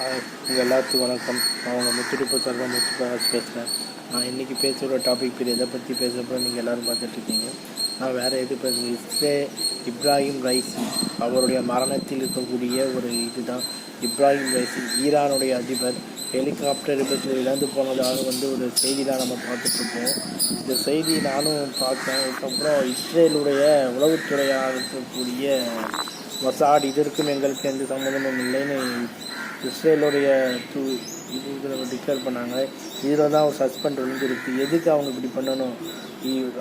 உங்கள் எல்லாத்துக்கும் வணக்கம். நான் உங்கள் முத்துடிப்பு சார்பாக முத்து பிரகாஷ் பேசுகிறேன் நான் இன்றைக்கி பேசுகிற டாபிக் பேர் எதை பற்றி பேசுகிறப்போ நீங்கள் எல்லோரும் பார்த்துட்ருக்கீங்க. நான் வேறு எது பேசுகிறேன் இஸ்ரே இப்ராஹிம் ரைசி அவருடைய மரணத்தில் இருக்கக்கூடிய ஒரு இதுதான். இப்ராஹிம் ரைசி ஈரானுடைய அதிபர். ஹெலிகாப்டர் விபத்தில் இழந்து போனதாக வந்து ஒரு செய்தி தான் நம்ம பார்த்துட்ருக்கோம். இந்த செய்தி நானும் பார்த்தேன். அதுக்கப்புறம் இஸ்ரேலுடைய உளவுத்துறையாக இருக்கக்கூடிய மொசாட் இதற்கும் எங்களுக்கு எந்த சம்மந்தமும் இல்லைன்னு இஸ்ரேலுடைய தூ இது டிக்ளேர் பண்ணாங்க. இதில் தான் ஒரு சஸ்பெண்ட் விழுந்திருக்கு எதுக்கு அவங்க இப்படி பண்ணணும்?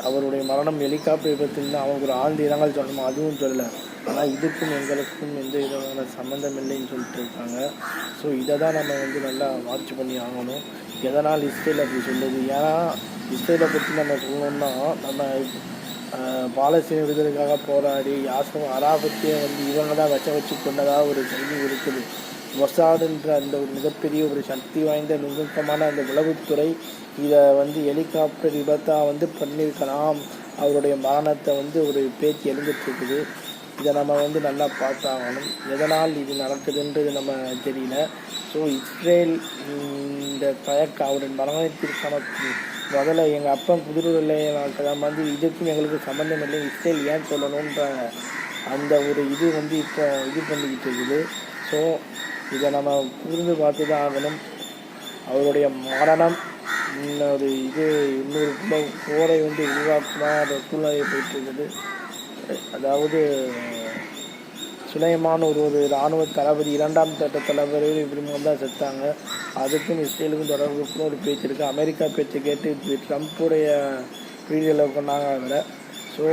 அவருடைய மரணம் ஹெலிகாப்டர் விபத்தில் அவங்க ஒரு ஆழ்ந்த இரங்கல் சொல்லணும்? அதுவும் சொல்லலை. ஆனால் இதுக்கும் எங்களுக்கும் எந்த விதமான சம்மந்தம் இல்லைன்னு சொல்லிட்டு இருக்காங்க. ஸோ இதை தான் நம்ம வந்து நல்லா வாட்ச் பண்ணி ஆகணும். எதனால் இஸ்ரேல் அப்படி சொல்லுது? ஏன்னா இஸ்ரேலை பற்றி நம்ம சொல்லணும்னா நம்ம பாலஸ்தீன விடுதலைக்காக போராடி யாசம் அராபத்தியை வந்து இவங்க தான் வச்ச வச்சு கொண்டதாக ஒரு செய்தி இருக்குது. மொசாடுன்ற அந்த ஒரு மிகப்பெரிய ஒரு சக்தி வாய்ந்த நுணுக்கமான அந்த உளவுத்துறை இதை வந்து ஹெலிகாப்டர் விபத்தாக வந்து பண்ணியிருக்கலாம். அவருடைய மரணத்தை வந்து ஒரு பேச்சு எழுந்துட்டுருக்குது. இதை நம்ம வந்து நல்லா பார்த்தாகணும். எதனால் இது நடக்குதுன்றது நம்ம தெரியல. ஸோ இஸ்ரேல் இந்த தயக்க அவருடைய மரணத்திற்கான முதல்ல எங்கள் அப்பா புதுருவில் வந்து இதுக்கும் எங்களுக்கு சம்மந்தம் இல்லை. இஸ்ரேல் ஏன் சொல்லணுன்ற அந்த ஒரு இது வந்து இப்போ இது பண்ணிக்கிட்டு இருக்குது. ஸோ இதை நம்ம புரிந்து பார்த்து தான் ஆகணும். அவருடைய மரணம் இன்னொரு இது இன்னொரு போரை வந்து உருவாக்குனா அந்த சூழ்நிலை போயிட்டு இருக்குது அதாவது சுலைமான் ஒரு ஒரு இராணுவ தளபதி இரண்டாம் தட்ட தளபதி இப்படி தான் செத்தாங்க. அதுக்கும் இஸ்ரேலுக்கும் தொடர்புக்கும் ஒரு பேச்சு இருக்குது அமெரிக்கா பேச்சை கேட்டு ட்ரம்ப்புடைய வீடியோவில் கொண்டாங்க அதில் ஸோ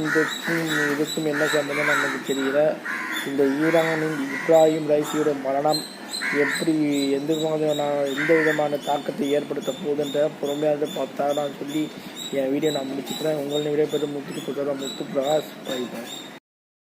இதுக்கும் இதுக்கும் என்ன சம்பந்தம் நமக்கு தெரியல. இந்த ஈரானின் இப்ராஹிம் ரைசியோட மரணம் எப்படி எந்த விதமான எந்த விதமான தாக்கத்தை ஏற்படுத்த போகுதுன்ற பொறுமையாக பார்த்தா நான் சொல்லி என் வீடியோ நான் முடிச்சுக்கிறேன். உங்களை விடைபெற்று முத்துட்டு முத்து பிரகாஷ் பை.